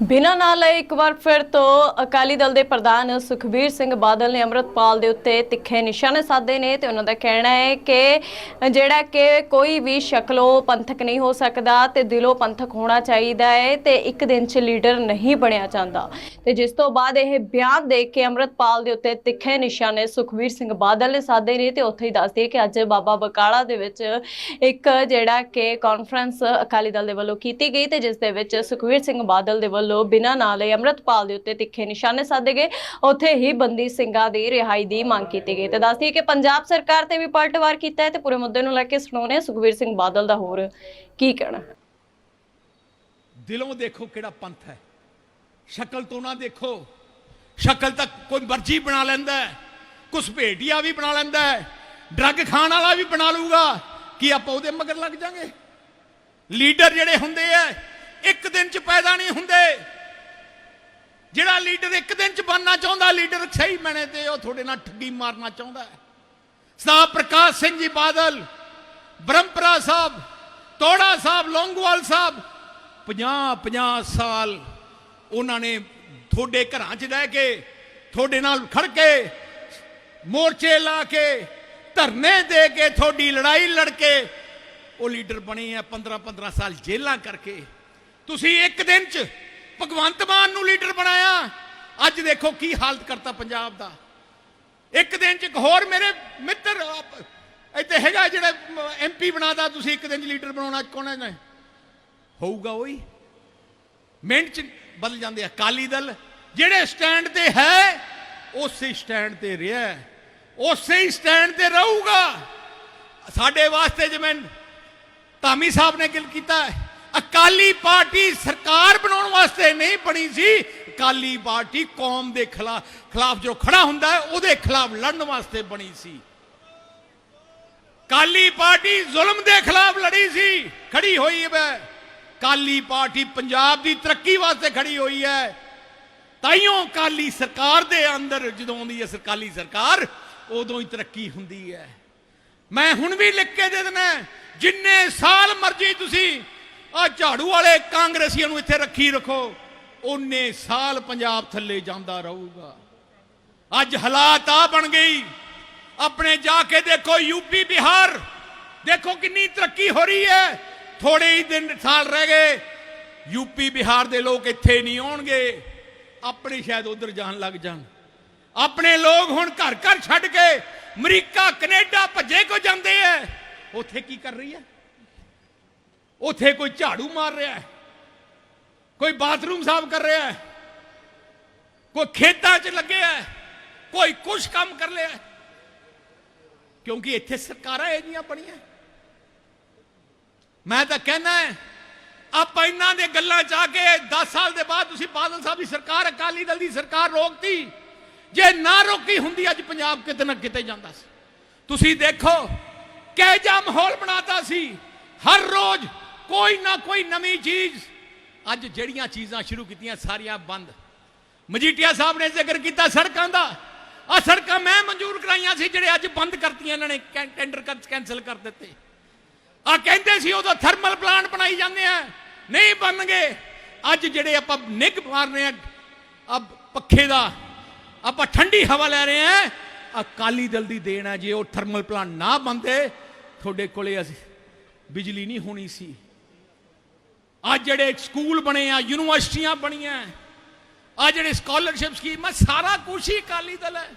ਬਿਨਾਂ ਨਾਲ ਇੱਕ ਵਾਰ ਫਿਰ ਤੋਂ ਅਕਾਲੀ ਦਲ ਦੇ ਪ੍ਰਧਾਨ ਸੁਖਬੀਰ ਸਿੰਘ ਬਾਦਲ ਨੇ ਅੰਮ੍ਰਿਤਪਾਲ ਦੇ ਉੱਤੇ ਤਿੱਖੇ ਨਿਸ਼ਾਨੇ ਸਾਧੇ ਨੇ ਤੇ ਉਹਨਾਂ ਦਾ ਕਹਿਣਾ ਹੈ ਕਿ ਜਿਹੜਾ ਕਿ ਕੋਈ ਵੀ ਸ਼ਕਲੋਂ ਪੰਥਕ ਨਹੀਂ ਹੋ ਸਕਦਾ ਤੇ ਦਿਲੋਂ ਪੰਥਕ ਹੋਣਾ ਚਾਹੀਦਾ ਹੈ ਤੇ ਇੱਕ ਦਿਨ 'ਚ ਲੀਡਰ ਨਹੀਂ ਬਣਿਆ ਜਾਂਦਾ। ਤੇ ਜਿਸ ਤੋਂ ਬਾਅਦ ਇਹ ਬਿਆਨ ਦੇ ਕੇ ਅੰਮ੍ਰਿਤਪਾਲ ਦੇ ਉੱਤੇ ਤਿੱਖੇ ਨਿਸ਼ਾਨੇ ਸੁਖਬੀਰ ਸਿੰਘ ਬਾਦਲ ਨੇ ਸਾਧੇ ਨੇ ਤੇ ਉੱਥੇ ਹੀ ਦੱਸਦੀ ਕਿ ਅੱਜ ਬਾਬਾ ਬਕਾਲਾ ਦੇ ਵਿੱਚ ਇੱਕ ਜਿਹੜਾ ਕਿ ਕਾਨਫਰੰਸ ਅਕਾਲੀ ਦਲ ਦੇ ਵੱਲੋਂ ਕੀਤੀ ਗਈ ਤੇ ਜਿਸ ਦੇ ਵਿੱਚ ਸੁਖਬੀਰ ਸਿੰਘ ਬਾਦਲ ਦੇ ਵੱਲੋਂ ਬਿਨਾਂ ਨਾਂ ਲਏ ਅੰਮ੍ਰਿਤਪਾਲ ਦੇ ਉੱਤੇ ਤਿੱਖੇ ਨਿਸ਼ਾਨੇ ਸਾਧੇ ਗਏ। ਉੱਥੇ ਹੀ ਬੰਦੀ ਸਿੰਘਾਂ ਦੀ ਰਿਹਾਈ ਦੀ ਮੰਗ ਕੀਤੀ ਗਈ ਤੇ ਦੱਸਦੀ ਕਿ ਪੰਜਾਬ ਸਰਕਾਰ ਤੇ ਵੀ ਪਲਟਵਾਰ ਕੀਤਾ ਹੈ ਤੇ ਪੂਰੇ ਮੁੱਦੇ ਨੂੰ ਲੈ ਕੇ ਸੁਣਾਉਂਦੇ ਹਾਂ ਸਿੰਘ ਬਾਦਲ ਦਾ ਹੋਰ ਕੀ ਕਹਿਣਾ। ਦਿਲੋਂ ਦੇਖੋ ਕਿਹੜਾ ਪੰਥ ਹੈ। ਸ਼ਕਲ ਤੋਂ ਨਾ ਦੇਖੋ। ਸ਼ਕਲ ਤੱਕ ਕੋਈ ਮਰਜ਼ੀ ਬਣਾ ਲੈਂਦਾ ਹੈ। ਕੁਛ ਭੇਟੀਆ ਵੀ ਬਣਾ ਲੈਂਦਾ ਹੈ। ਡਰੱਗ ਖਾਣ ਵਾਲਾ ਵੀ ਬਣਾ ਲੂਗਾ ਕੀ ਆਪਾਂ ਉਹਦੇ ਮਗਰ ਲੱਗ ਜਾਾਂਗੇ? ਲੀਡਰ ਜਿਹੜੇ ਹੁੰਦੇ ਆ ਇੱਕ ਦਿਨ ਚ ਪੈਦਾ ਨਹੀਂ ਹੁੰਦੇ। ਜਿਹੜਾ ਲੀਡਰ ਇੱਕ ਦਿਨ ਚ ਬਣਨਾ ਚਾਹੁੰਦਾ, ਲੀਡਰ ਸਹੀ ਬਣੇ ਤੇ ਉਹ ਤੁਹਾਡੇ ਨਾਲ ਠੱਗੀ ਮਾਰਨਾ ਚਾਹੁੰਦਾ ਹੈ। ਸਰਦਾਰ ਪ੍ਰਕਾਸ਼ ਸਿੰਘ ਜੀ ਬਾਦਲ, ਬ੍ਰਹਮਪੁਰਾ ਸਾਹਿਬ, ਤੋੜਾ ਸਾਹਿਬ, ਲੌਂਗੋਵਾਲ ਸਾਹਿਬ 50 50 ਸਾਲ ਉਹਨਾਂ ਨੇ ਤੁਹਾਡੇ ਘਰਾਂ 'ਚ ਰਹਿ ਕੇ, ਤੁਹਾਡੇ ਨਾਲ ਖੜ ਕੇ, ਮੋਰਚੇ ਲਾ ਕੇ, ਧਰਨੇ ਦੇ ਕੇ, ਤੁਹਾਡੀ ਲੜਾਈ ਲੜ ਕੇ ਉਹ ਲੀਡਰ ਬਣੇ ਆ 15 15 ਸਾਲ ਜੇਲਾਂ ਕਰਕੇ। ਤੁਸੀਂ ਇੱਕ ਦਿਨ 'ਚ ਭਗਵੰਤ ਮਾਨ ਨੂੰ ਲੀਡਰ ਬਣਾਇਆ। ਅੱਜ ਦੇਖੋ ਕੀ ਹਾਲਤ ਕਰਤਾ ਪੰਜਾਬ ਦਾ। ਇੱਕ ਦਿਨ 'ਚ ਇੱਕ ਹੋਰ ਮੇਰੇ ਮਿੱਤਰ ਇੱਥੇ ਹੈਗਾ ਜਿਹੜਾ ਐਮਪੀ ਬਣਾਦਾ ਤੁਸੀਂ ਇੱਕ ਦਿਨ 'ਚ ਲੀਡਰ ਬਣਾਉਣਾ ਕੌਣ ਨੇ ਹੋਊਗਾ ਉਹੀ। ਮਿੰਟ 'ਚ ਬਦਲ ਜਾਂਦੇ ਆ। ਅਕਾਲੀ ਦਲ ਜਿਹੜੇ ਸਟੈਂਡ ਤੇ ਹੈ ਉਸੇ ਸਟੈਂਡ ਤੇ ਰਿਹਾ ਉਸੇ ਹੀ ਸਟੈਂਡ ਤੇ ਰਹੂਗਾ। ਸਾਡੇ ਵਾਸਤੇ ਜਿਵੇਂ ਧਾਮੀ ਸਾਹਿਬ ਨੇ ਗੱਲ ਕੀਤਾ ਹੈ, ਅਕਾਲੀ ਪਾਰਟੀ ਸਰਕਾਰ ਬਣਾਉਣ ਵਾਸਤੇ ਨਹੀਂ ਬਣੀ ਸੀ। ਅਕਾਲੀ ਪਾਰਟੀ ਕੌਮ ਦੇ ਖਿਲਾਫ ਖਿਲਾਫ ਜੋ ਖੜਾ ਹੁੰਦਾ ਹੈ, ਉਹਦੇ ਖਿਲਾਫ ਲੜਨ ਵਾਸਤੇ ਬਣੀ ਸੀ। ਕਾਲੀ ਪਾਰਟੀ ਜ਼ੁਲਮ ਦੇ ਖਿਲਾਫ ਲੜੀ ਸੀ, ਖੜੀ ਹੋਈ ਹੈ। ਕਾਲੀ ਪਾਰਟੀ ਪੰਜਾਬ ਦੀ ਤਰੱਕੀ ਵਾਸਤੇ ਖੜੀ ਹੋਈ ਹੈ। ਤਾਈਓ ਕਾਲੀ ਸਰਕਾਰ ਦੇ ਅੰਦਰ ਜਦੋਂ ਆਉਂਦੀ ਹੈ ਸਰਕਾਲੀ ਸਰਕਾਰ, ਉਦੋਂ ਹੀ ਤਰੱਕੀ ਹੁੰਦੀ ਹੈ। ਮੈਂ ਹੁਣ ਵੀ ਲਿਖ ਕੇ ਦੇ ਦਿੰਦਾ ਜਿੰਨੇ ਸਾਲ ਮਰਜ਼ੀ ਤੁਸੀਂ ਆ ਝਾੜੂ ਵਾਲੇ ਕਾਂਗਰਸੀਆਂ ਨੂੰ ਇੱਥੇ ਰੱਖੀ ਰੱਖੋ। ਉਹਨੇ ਸਾਲ ਪੰਜਾਬ ਥੱਲੇ ਜਾਂਦਾ ਰਹੂਗਾ। ਅੱਜ ਹਾਲਾਤ ਆ ਬਣ ਗਈ। ਆਪਣੇ ਜਾ ਕੇ ਦੇਖੋ ਯੂਪੀ ਬਿਹਾਰ। ਦੇਖੋ ਕਿੰਨੀ ਤਰੱਕੀ ਹੋ ਰਹੀ ਹੈ। ਥੋੜੇ ਹੀ ਦਿਨ, ਸਾਲ ਰਹਿ ਗਏ। ਯੂਪੀ ਬਿਹਾਰ ਦੇ ਲੋਕ ਇੱਥੇ ਨਹੀਂ ਆਉਣਗੇ। ਆਪਣੇ ਸ਼ਾਇਦ ਉਧਰ ਜਾਣ ਲੱਗ ਜਾਣ। ਆਪਣੇ ਲੋਕ ਹੁਣ ਘਰ ਘਰ ਛੱਡ ਕੇ ਅਮਰੀਕਾ, ਕੈਨੇਡਾ ਭੱਜੇ ਕੋ ਜਾਂਦੇ ਐ ਉੱਥੇ ਕੀ ਕਰ ਰਹੀ ਹੈ? ਉੱਥੇ ਕੋਈ ਝਾੜੂ ਮਾਰ ਰਿਹਾ ਹੈ, ਕੋਈ ਬਾਥਰੂਮ ਸਾਫ਼ ਕਰ ਰਿਹਾ ਹੈ, ਕੋਈ ਖੇਤਾਂ 'ਚ ਲੱਗਿਆ ਹੈ, ਕੋਈ ਕੁਛ ਕੰਮ ਕਰ ਲਿਆ ਹੈ। ਕਿਉਂਕਿ ਇੱਥੇ ਸਰਕਾਰਾਂ ਇਹ ਜੀਆਂ ਬਣੀਆਂ ਮੈਂ ਤਾਂ ਕਹਿਣਾ ਹੈ, ਆਪਾਂ ਇਹਨਾਂ ਦੇ ਗੱਲਾਂ ਚ ਆ ਕੇ 10 ਸਾਲ ਦੇ ਬਾਅਦ ਤੁਸੀਂ ਬਾਦਲ ਸਾਹਿਬ ਦੀ ਸਰਕਾਰ, ਅਕਾਲੀ ਦਲ ਦੀ ਸਰਕਾਰ ਰੋਕਤੀ। ਜੇ ਨਾ ਰੋਕੀ ਹੁੰਦੀ, ਅੱਜ ਪੰਜਾਬ ਕਿਤੇ ਨਾ ਕਿਤੇ ਜਾਂਦਾ ਸੀ। ਤੁਸੀਂ ਦੇਖੋ, ਕਿਹ ਜਿਹਾ ਮਾਹੌਲ ਬਣਾਤਾ ਸੀ। ਹਰ ਰੋਜ਼ ਕੋਈ ਨਾ ਕੋਈ ਨਵੀਂ ਚੀਜ਼। ਅੱਜ ਜਿਹੜੀਆਂ ਚੀਜ਼ਾਂ ਸ਼ੁਰੂ ਕੀਤੀਆਂ ਸਾਰੀਆਂ ਬੰਦ। ਮਜੀਠੀਆ ਸਾਹਿਬ ਨੇ ਜ਼ਿਕਰ ਕੀਤਾ ਸੜਕਾਂ ਦਾ। ਆ ਸੜਕਾਂ ਮੈਂ ਮਨਜ਼ੂਰ ਕਰਾਈਆਂ ਸੀ, ਜਿਹੜੇ ਅੱਜ ਬੰਦ ਕਰਤੀਆਂ ਇਹਨਾਂ ਨੇ, ਕੈਂ- ਟੈਂਡਰ ਕੈਨਸਲ ਕਰ ਦਿੱਤੇ। ਆ ਕਹਿੰਦੇ ਸੀ ਉਦੋਂ ਥਰਮਲ ਪਲਾਂਟ ਬਣਾਈ ਜਾਂਦੇ ਆ, ਨਹੀਂ ਬਣ ਗਏ ਅੱਜ ਜਿਹੜੇ ਆਪਾਂ ਨਿੱਘ ਮਾਰਨੇ ਆ ਆ ਪੱਖੇ ਦਾ, ਆਪਾਂ ਠੰਡੀ ਹਵਾ ਲੈ ਰਹੇ ਆ ਅਕਾਲੀ ਦਲ ਦੀ ਦੇਣ ਹੈ ਜੇ ਉਹ ਥਰਮਲ ਪਲਾਂਟ ਨਾ ਬੰਦੇ ਤੁਹਾਡੇ ਕੋਲੇ ਅਸੀਂ ਬਿਜਲੀ ਨਹੀਂ ਹੋਣੀ ਸੀ। ਅੱਜ ਜਿਹੜੇ ਸਕੂਲ ਬਣੇ ਆ, ਯੂਨੀਵਰਸਿਟੀਆਂ ਬਣੀਆਂ ਆ ਜਿਹੜੇ ਸਕਾਲਰਸ਼ਿਪ ਸਕੀਮ ਆ, ਸਾਰਾ ਕੁਛ ਹੀ ਅਕਾਲੀ ਦਲ ਹੈ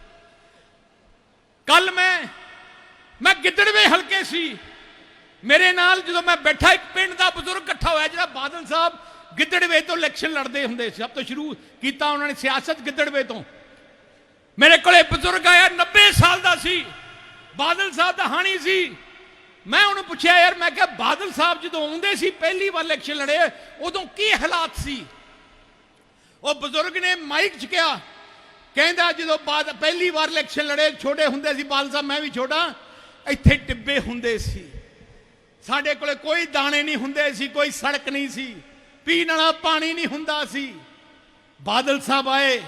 ਕੱਲ ਮੈਂ ਮੈਂ ਗਿੱਦੜਵੇ ਹਲਕੇ ਸੀ। ਮੇਰੇ ਨਾਲ ਜਦੋਂ ਮੈਂ ਬੈਠਾ, ਇੱਕ ਪਿੰਡ ਦਾ ਬਜ਼ੁਰਗ ਇਕੱਠਾ ਹੋਇਆ, ਜਿਹੜਾ ਬਾਦਲ ਸਾਹਿਬ ਗਿੱਦੜਵੇ ਤੋਂ ਇਲੈਕਸ਼ਨ ਲੜਦੇ ਹੁੰਦੇ ਸੀ। ਸਭ ਤੋਂ ਸ਼ੁਰੂ ਕੀਤਾ ਉਹਨਾਂ ਨੇ ਸਿਆਸਤ ਗਿੱਦੜਵੇ ਤੋਂ। ਮੇਰੇ ਕੋਲੇ ਬਜ਼ੁਰਗ ਆਇਆ 90 ਸਾਲ ਦਾ ਸੀ। ਬਾਦਲ ਸਾਹਿਬ ਦਾ ਹਾਣੀ ਸੀ। ਮੈਂ ਉਹਨੂੰ ਪੁੱਛਿਆ, ਯਾਰ, ਮੈਂ ਕਿਹਾ ਬਾਦਲ ਸਾਹਿਬ ਜਦੋਂ ਆਉਂਦੇ ਸੀ, ਪਹਿਲੀ ਵਾਰ ਇਲੈਕਸ਼ਨ ਲੜੇ, ਉਦੋਂ ਕੀ ਹਾਲਾਤ ਸੀ? ਉਹ ਬਜ਼ੁਰਗ ਨੇ ਮਾਈਕ ਚ ਕਿਹਾ, ਕਹਿੰਦਾ ਜਦੋਂ ਬਾਦ, ਪਹਿਲੀ ਵਾਰ ਇਲੈਕਸ਼ਨ ਲੜੇ, ਛੋਟੇ ਹੁੰਦੇ ਸੀ, ਬਾਦਲ ਸਾਹਿਬ, ਮੈਂ ਵੀ ਛੋਟਾ, ਇੱਥੇ ਟਿੱਬੇ ਹੁੰਦੇ ਸੀ। ਸਾਡੇ ਕੋਲੇ ਕੋਈ ਦਾਣੇ ਨਹੀਂ ਹੁੰਦੇ ਸੀ, ਕੋਈ ਸੜਕ ਨਹੀਂ ਸੀ, ਪੀਣ ਵਾਲਾ ਪਾਣੀ ਨਹੀਂ ਹੁੰਦਾ ਸੀ। ਬਾਦਲ ਸਾਹਿਬ ਆਏ,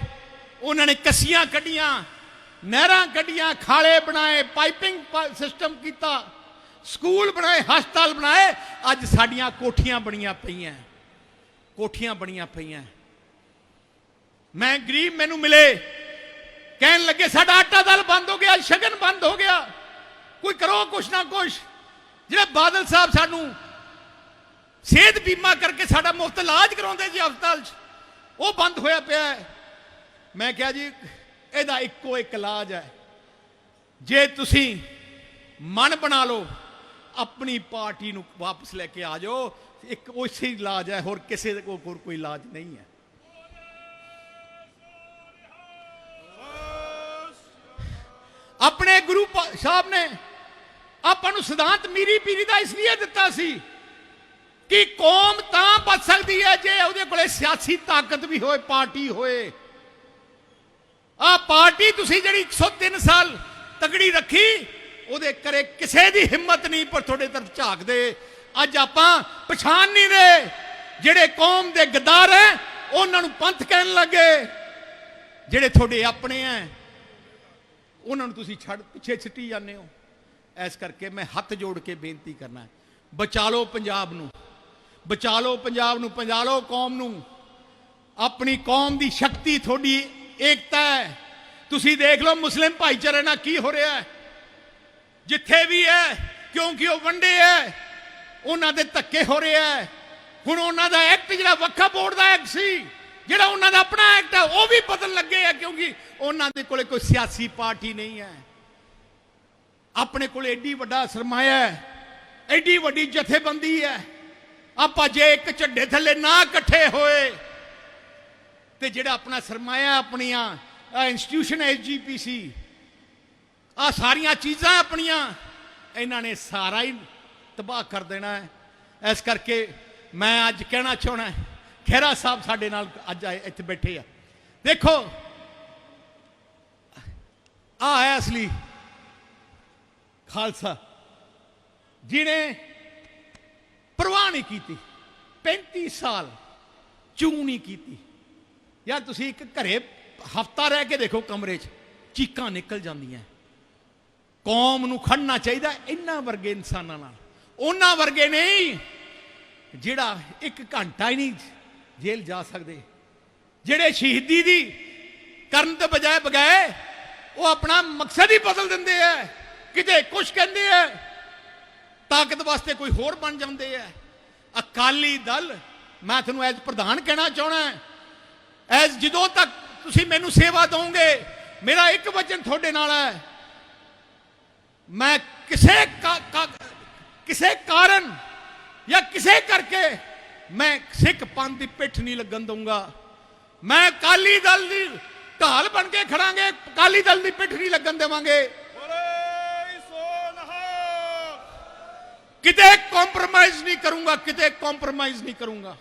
ਉਹਨਾਂ ਨੇ ਕੱਸੀਆਂ ਕੱਢੀਆਂ, ਨਹਿਰਾਂ ਕੱਢੀਆਂ, ਖਾਲੇ ਬਣਾਏ, ਪਾਈਪਿੰਗ ਸਿਸਟਮ ਕੀਤਾ। ਸਕੂਲ ਬਣਾਏ, ਹਸਪਤਾਲ ਬਣਾਏ, ਅੱਜ ਸਾਡੀਆਂ ਕੋਠੀਆਂ ਬਣੀਆਂ ਪਈਆਂ। ਕੋਠੀਆਂ ਬਣੀਆਂ ਪਈਆਂ। ਮੈਂ ਗਰੀਬ ਮੈਨੂੰ ਮਿਲੇ। ਕਹਿਣ ਲੱਗੇ, ਸਾਡਾ ਆਟਾ ਦਲ ਬੰਦ ਹੋ ਗਿਆ, ਸ਼ਗਨ ਬੰਦ ਹੋ ਗਿਆ। ਕੋਈ ਕਰੋ ਕੁਛ ਨਾ ਕੁਛ। ਜਿਹੜੇ ਬਾਦਲ ਸਾਹਿਬ ਸਾਨੂੰ ਸਿਹਤ ਬੀਮਾ ਕਰਕੇ ਸਾਡਾ ਮੁਫਤ ਇਲਾਜ ਕਰਾਉਂਦੇ ਜੀ ਹਸਪਤਾਲ 'ਚ, ਉਹ ਬੰਦ ਹੋਇਆ ਪਿਆ ਹੈ। ਮੈਂ ਕਿਹਾ ਜੀ, ਇਹਦਾ ਇੱਕੋ ਇੱਕ ਇਲਾਜ ਹੈ। ਜੇ ਤੁਸੀਂ ਮਨ ਬਣਾ ਲਓ ਆਪਣੀ ਪਾਰਟੀ ਨੂੰ ਵਾਪਸ ਲੈ ਕੇ ਆ ਜਾਓ। ਇੱਕ ਉਸੇ ਹੀ ਇਲਾਜ ਹੈ, ਹੋਰ ਕਿਸੇ ਦੇ ਕੋਲ ਹੋਰ ਕੋਈ ਇਲਾਜ ਨਹੀਂ ਹੈ। ਆਪਣੇ ਗੁਰੂ ਸਾਹਿਬ ਨੇ ਆਪਾਂ ਨੂੰ ਸਿਧਾਂਤ ਮੀਰੀ ਪੀਰੀ ਦਾ ਇਸ ਲਈ ਦਿੱਤਾ ਸੀ ਕਿ ਕੌਮ ਤਾਂ ਬਚ ਸਕਦੀ ਹੈ ਜੇ ਉਹਦੇ ਕੋਲੇ ਸਿਆਸੀ ਤਾਕਤ ਵੀ ਹੋਏ, ਪਾਰਟੀ ਹੋਏ। ਆ ਪਾਰਟੀ ਤੁਸੀਂ ਜਿਹੜੀ 103 ਸਾਲ ਤਗੜੀ ਰੱਖੀ ਉਹਦੇ ਕਰੇ ਕਿਸੇ ਦੀ ਹਿੰਮਤ ਨਹੀਂ, ਪਰ ਤੁਹਾਡੇ ਤਰਫ ਝਾਕਦੇ ਅੱਜ ਆਪਾਂ ਪਛਾਣ ਨਹੀਂ ਰਹੇ ਜਿਹੜੇ ਕੌਮ ਦੇ ਗਦਾਰ ਹੈ ਉਹਨਾਂ ਨੂੰ ਪੰਥ ਕਹਿਣ ਲੱਗੇ। ਜਿਹੜੇ ਤੁਹਾਡੇ ਆਪਣੇ ਹੈ ਉਹਨਾਂ ਨੂੰ ਤੁਸੀਂ ਛੱਡ, ਪਿੱਛੇ ਛਿੱਟੀ ਜਾਂਦੇ ਹੋ। ਇਸ ਕਰਕੇ ਮੈਂ ਹੱਥ ਜੋੜ ਕੇ ਬੇਨਤੀ ਕਰਨਾ ਹੈ, ਬਚਾ ਲਓ ਪੰਜਾਬ ਨੂੰ। ਬਚਾ ਲਓ ਪੰਜਾਬ ਨੂੰ, ਬਚਾ ਲਓ ਕੌਮ ਨੂੰ। ਆਪਣੀ ਕੌਮ ਦੀ ਸ਼ਕਤੀ, ਤੁਹਾਡੀ ਏਕਤਾ ਹੈ ਤੁਸੀਂ ਦੇਖ ਲਓ ਮੁਸਲਿਮ ਭਾਈਚਾਰੇ ਨਾਲ ਕੀ ਹੋ ਰਿਹਾ ਹੈ ਜਿੱਥੇ ਵੀ ਹੈ, ਕਿਉਂਕਿ ਉਹ ਵੰਡੇ ਹੈ, ਉਹਨਾਂ ਦੇ ਧੱਕੇ ਹੋ ਰਿਹਾ ਹੈ। ਹੁਣ ਉਹਨਾਂ ਦਾ ਐਕਟ ਜਿਹੜਾ ਵੱਖਾ ਬੋਰਡ ਦਾ ਐਕਟ ਸੀ, ਜਿਹੜਾ ਉਹਨਾਂ ਦਾ ਆਪਣਾ ਐਕਟ ਹੈ, ਉਹ ਵੀ ਬਦਲ ਲੱਗੇ ਆ ਕਿਉਂਕਿ ਉਹਨਾਂ ਦੇ ਕੋਲੇ ਕੋਈ ਸਿਆਸੀ ਪਾਰਟੀ ਨਹੀਂ ਹੈ। ਆਪਣੇ ਕੋਲ ਐਡੀ ਵੱਡਾ ਸਰਮਾਇਆ ਹੈ, ਐਡੀ ਵੱਡੀ ਜਥੇਬੰਦੀ ਹੈ। ਆਪਾਂ ਜੇ ਇੱਕ ਝੰਡੇ ਥੱਲੇ ਨਾ ਇਕੱਠੇ ਹੋਏ, ਤੇ ਜਿਹੜਾ ਆਪਣਾ ਸਰਮਾਇਆ ਆਪਣੀਆਂ ਇੰਸਟੀਟਿਊਸ਼ਨ ਐਸਜੀਪੀਸੀ ਆ ਸਾਰੀਆਂ ਚੀਜ਼ਾਂ ਆਪਣੀਆਂ, ਇਹਨਾਂ ਨੇ ਸਾਰਾ ਹੀ ਤਬਾਹ ਕਰ ਦੇਣਾ ਹੈ। ਇਸ ਕਰਕੇ ਮੈਂ ਅੱਜ ਕਹਿਣਾ ਚਾਹਣਾ ਖਹਿਰਾ ਸਾਹਿਬ ਸਾਡੇ ਨਾਲ ਅੱਜ ਆਏ, ਇੱਥੇ ਬੈਠੇ ਆ। ਦੇਖੋ ਆ ਹੈ ਅਸਲੀ ਖਾਲਸਾ, ਜਿਹਨੇ ਪਰਵਾਹ ਨਹੀਂ ਕੀਤੀ 35 ਸਾਲ ਚੂ ਨਹੀਂ ਕੀਤੀ। ਯਾਰ ਤੁਸੀਂ ਇੱਕ ਘਰੇ ਹਫਤਾ ਰਹਿ ਕੇ ਦੇਖੋ ਕਮਰੇ 'ਚ, ਚੀਕਾਂ ਨਿਕਲ ਜਾਂਦੀਆਂ। ਕੌਮ ਨੂੰ ਖੜਨਾ ਚਾਹੀਦਾ ਇਹਨਾਂ ਵਰਗੇ ਇਨਸਾਨਾਂ ਨਾਲ। ਉਹਨਾਂ ਵਰਗੇ ਨਹੀਂ, ਜਿਹੜਾ ਇੱਕ ਘੰਟਾ ਹੀ ਨਹੀਂ ਜੇਲ੍ਹ ਜਾ ਸਕਦੇ। ਜਿਹੜੇ ਸ਼ਹੀਦੀ ਦੀ ਕਰਨ ਤੋਂ ਬਜਾਏ ਬਗਾਏ ਉਹ ਆਪਣਾ ਮਕਸਦ ਹੀ ਬਦਲ ਦਿੰਦੇ ਐ। ਕਿਤੇ ਕੁਝ ਕਹਿੰਦੇ ਐ, ਤਾਕਤ ਵਾਸਤੇ ਕੋਈ ਹੋਰ ਬਣ ਜਾਂਦੇ ਐ। ਅਕਾਲੀ ਦਲ, ਮੈਂ ਤੁਹਾਨੂੰ ਐਜ ਪ੍ਰਧਾਨ ਕਹਿਣਾ ਚਾਹਣਾ ਐਜ ਜਦੋਂ ਤੱਕ ਤੁਸੀਂ ਮੈਨੂੰ ਸੇਵਾ ਦਿਓਗੇ ਮੇਰਾ ਇੱਕ ਵਚਨ ਤੁਹਾਡੇ ਨਾਲ ਹੈ ਮੈਂ ਕਿਸੇ ਕਿਸੇ ਕਾਰਨ ਜਾਂ ਕਿਸੇ ਕਰਕੇ ਮੈਂ ਸਿੱਖ ਪੰਥ ਦੀ ਪਿੱਠ ਨਹੀਂ ਲੱਗਣ ਦਊਂਗਾ। ਮੈਂ ਅਕਾਲੀ ਦਲ ਦੀ ਢਾਲ ਬਣ ਕੇ ਖੜਾਂਗੇ ਅਕਾਲੀ ਦਲ ਦੀ ਪਿੱਠ ਨਹੀਂ ਲੱਗਣ ਦੇਵਾਂਗੇ। ਕਿਤੇ ਕੰਪਰੋਮਾਈਜ਼ ਨਹੀਂ ਕਰੂੰਗਾ ਕਿਤੇ ਕੰਪਰੋਮਾਈਜ਼ ਨਹੀਂ ਕਰੂੰਗਾ।